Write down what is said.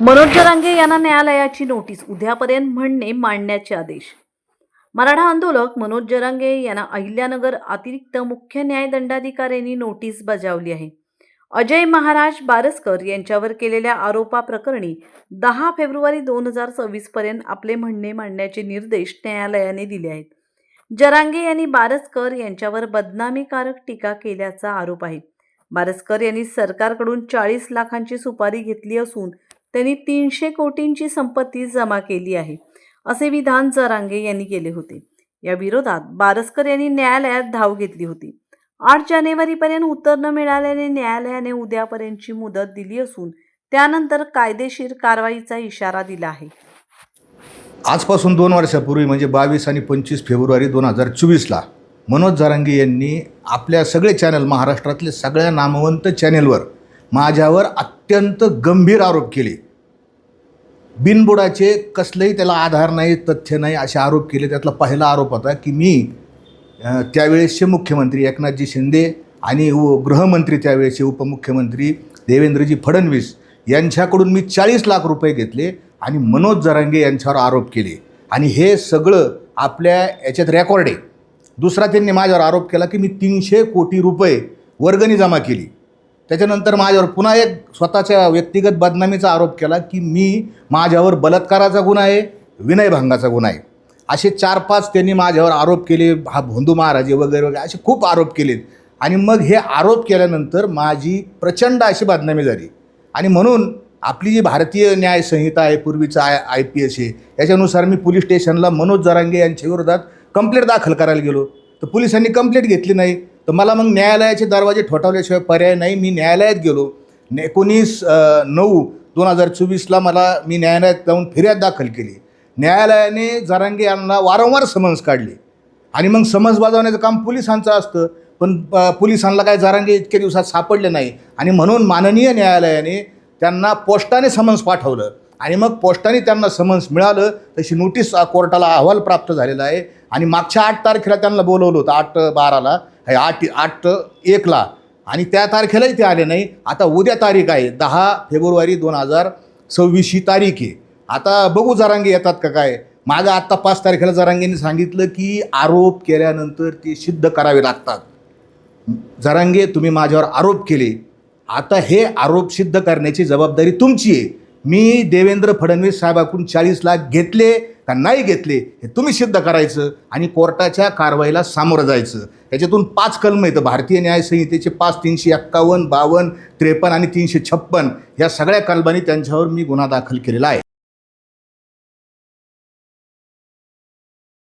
मनोज जरांगे यांना न्यायालयाची नोटीस उद्यापर्यंत म्हणणे मांडण्याचे आदेश. मराठा आंदोलक मनोज जरांगे यांना अहिल्यानगर अतिरिक्त मुख्य न्यायदंडाधिकाऱ्यांनी नोटीस बजावली आहे. अजय महाराज बारसकर यांच्यावर केलेल्या आरोपाप्रकरणी दहा फेब्रुवारी दोन हजार सव्वीस पर्यंत आपले म्हणणे मांडण्याचे निर्देश न्यायालयाने दिले आहेत. जरांगे यांनी बारसकर यांच्यावर बदनामीकारक टीका केल्याचा आरोप आहे. बारसकर यांनी सरकारकडून चाळीस लाखांची सुपारी घेतली असून त्यांनी तीनशे कोटींची संपत्ती जमा केली आहे असे विधान जरांगे यांनी केले होते. या विरोधात बारसकर यांनी न्यायालयात धाव घेतली होती. आठ जानेवारीपर्यंत उत्तर न मिळाल्याने न्यायालयाने उद्यापर्यंतची मुदत दिली असून त्यानंतर कायदेशीर कारवाईचा इशारा दिला आहे. आजपासून दोन वर्षापूर्वी म्हणजे बावीस आणि पंचवीस फेब्रुवारी दोन हजार चोवीसला मनोज जारांगे यांनी आपल्या सगळे चॅनल महाराष्ट्रातले सगळ्या नामवंत चॅनेलवर माझ्यावर अत्यंत गंभीर आरोप केले. बिनबुडाचे कसलेही त्याला आधार नाही तथ्य नाही असे आरोप केले. त्यातला पहिला आरोप होता की मी त्यावेळेसचे मुख्यमंत्री एकनाथजी शिंदे आणि व गृहमंत्री त्यावेळेसचे उपमुख्यमंत्री देवेंद्रजी फडणवीस यांच्याकडून मी चाळीस लाख रुपये घेतले आणि मनोज जरांगे यांच्यावर आरोप केले. आणि हे सगळं आपल्या याच्यात रेकॉर्ड आहे. दुसरा त्यांनी माझ्यावर आरोप केला की मी तीनशे कोटी रुपये वर्गणी जमा केली. त्याच्यानंतर माझ्यावर पुन्हा एक स्वतःच्या व्यक्तिगत बदनामीचा आरोप केला की मी माझ्यावर बलात्काराचा गुन्हा आहे विनयभंगाचा गुन्हा आहे. असे चार पाच त्यांनी माझ्यावर आरोप केले हा भोंदू महाराजे वगैरे वगैरे असे खूप आरोप केलेत. आणि मग हे आरोप केल्यानंतर माझी प्रचंड अशी बदनामी झाली. आणि म्हणून आपली जी भारतीय न्याय संहिता आहे पूर्वीचा आय आय पी एस आहे याच्यानुसार मी पोलीस स्टेशनला मनोज जरांगे यांच्या विरोधात कंप्लेंट दाखल करायला गेलो. तर पोलिसांनी कंप्लेंट घेतली नाही. तर मला मग न्यायालयाचे दरवाजे ठोठावल्याशिवाय पर्याय नाही. मी न्यायालयात गेलो. एकोणीस नऊ दोन हजार चोवीसला मला मी न्यायालयात जाऊन फिर्याद दाखल केली. न्यायालयाने जरांगे यांना वारंवार समन्स काढले. आणि मग समन्स बजावण्याचं काम पोलिसांचं असतं. पण पोलिसांना काय जरांगे इतक्या दिवसात सापडले नाही. आणि म्हणून माननीय न्यायालयाने त्यांना पोस्टाने समन्स पाठवलं. आणि मग पोस्टाने त्यांना समन्स मिळालं. तशी नोटीस कोर्टाला अहवाल प्राप्त झालेला आहे. आणि मागच्या आठ तारखेला त्यांना बोलवलं होतं आठ बाराला. आठ आठ एकला आणि त्या तारखेलाही ते आले नाही. आता उद्या तारीख आहे दहा फेब्रुवारी दोन हजार सव्वीस ही तारीख आहे. आता बघू जरांगे येतात का काय. माझं आत्ता पाच तारखेला जरांगेने सांगितलं की आरोप केल्यानंतर ते सिद्ध करावे लागतात. जरांगे तुम्ही माझ्यावर आरोप केले. आता हे आरोप सिद्ध करण्याची जबाबदारी तुमची आहे. मी देवेंद्र फडणवीस साहेबाकडून चाळीस लाख घेतले का नाही घेतले हे तुम्ही सिद्ध करायचं आणि कोर्टाच्या कारवाईला सामोरं जायचं. त्याच्यातून पाच कलम येतं भारतीय न्याय संहितेचे पाच तीनशे एक्कावन्न बावन्न त्रेपन्न आणि तीनशे छप्पन या सगळ्या कलमांनी त्यांच्यावर मी गुन्हा दाखल केलेला आहे.